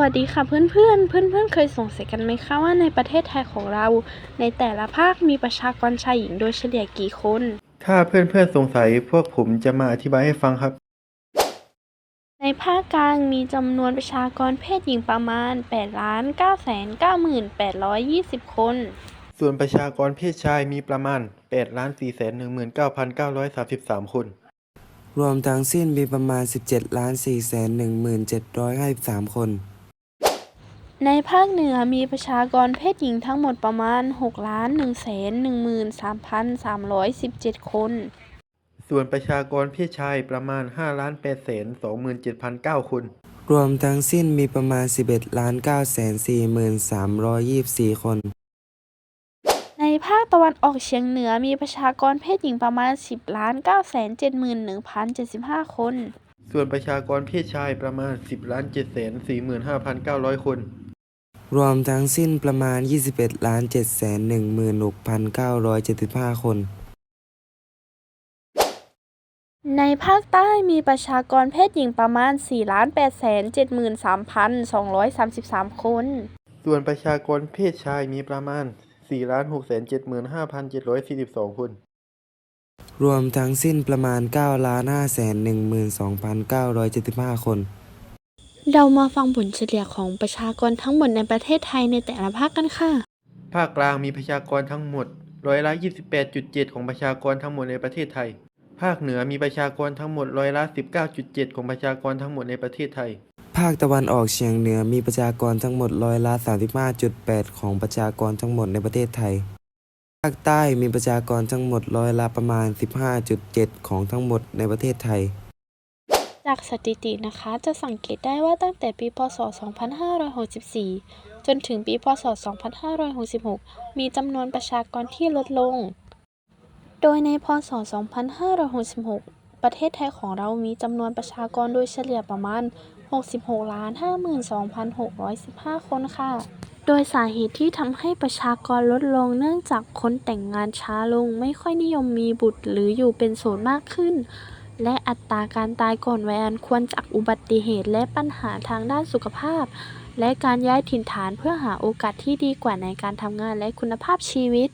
วัสดีค่ะเพื่อนเพื่อนๆเพื่อนเพื่อนๆเคยสงสัยกันไหมคะว่าในประเทศไทยของเรา ในแต่ละภาคมีประชากรชายหญิงโดยเฉลี่ยกี่คน ถ้าเพื่อนๆสงสัยพวกผมจะมาอธิบายให้ฟังครับ ในภาคกลางมีจำนวนประชากรเพศหญิงประมาณ8ล้าน9 9 9 8 2 0 คน ส่วนประชากรเพศชายมีประมาณ8ล้าน4 1 9 9 3 3 คน รวมทั้งสิ้นมีประมาณ 17ล้าน4 1 7 5 3 คน ในภาคเหนือมีประชากรเพศหญิงทั้งหมดประมาณ6ล้าน1 1 3 3 1 7 คน ส่วนประชากรเพศชายประมาณ5ล้าน8 2 7 9คน รวมทั้งสิ้นมีประมาณ 11ล้าน9 4 3 2 4 คน ในภาคตะวันออกเฉียงเหนือมีประชากรเพศหญิงประมาณ 10ล้าน9 7 1 075 คน ส่วนประชากรเพศชายประมาณ 10ล้าน7 4 5 9 0 0 คน รวมทั้งสิ้นประมาณ 21ล้าน7 1 6 9 7 5 คน ในภาคใต้มีประชากรเพศหญิงประมาณ 4 ล้าน8 7 3 233 คน ส่วนประชากรเพศชายมีประมาณ 4 ล้าน6 7 5 7 4 2 คน รวมทั้งสิ้นประมาณ 9 ล้าน5 1 2 9 7 5 คน เรามาฟังผลเฉลี่ยของประชากรทั้งหมดในประเทศไทยในแต่ละภาคกันค่ะ ภาคกลางมีประชากรทั้งหมดร้อยละ 28.7 ของประชากรทั้งหมดในประเทศไทย ภาคเหนือมีประชากรทั้งหมดร้อยละ 19.7 ของประชากรทั้งหมดในประเทศไทย ภาคตะวันออกเฉียงเหนือมีประชากรทั้งหมดร้อยละ 35.8 ของประชากรทั้งหมดในประเทศไทย ภาคใต้มีประชากรทั้งหมดร้อยละประมาณ 15.7 ของทั้งหมดในประเทศไทยจากสถิตินะคะ จะสังเกตได้ว่าตั้งแต่ปีพศ 2564 จนถึงปีพศ 2566 มีจำนวนประชากรที่ลดลง โดยในพศ 2566 ประเทศไทยของเรามีจำนวนประชากรโดยเฉลี่ยประมาณ 66 ล้าน 52,615 คนค่ะ โดยสาเหตุที่ทำให้ประชากรลดลงเนื่องจากคนแต่งงานช้าลง ไม่ค่อยนิยมมีบุตรหรืออยู่เป็นโสดมากขึ้น และอัตราการตายก่อนวัยอันควรจากอุบัติเหตุและปัญหาทางด้านสุขภาพ และการย้ายถิ่นฐานเพื่อหาโอกาสที่ดีกว่าในการทำงานและคุณภาพชีวิต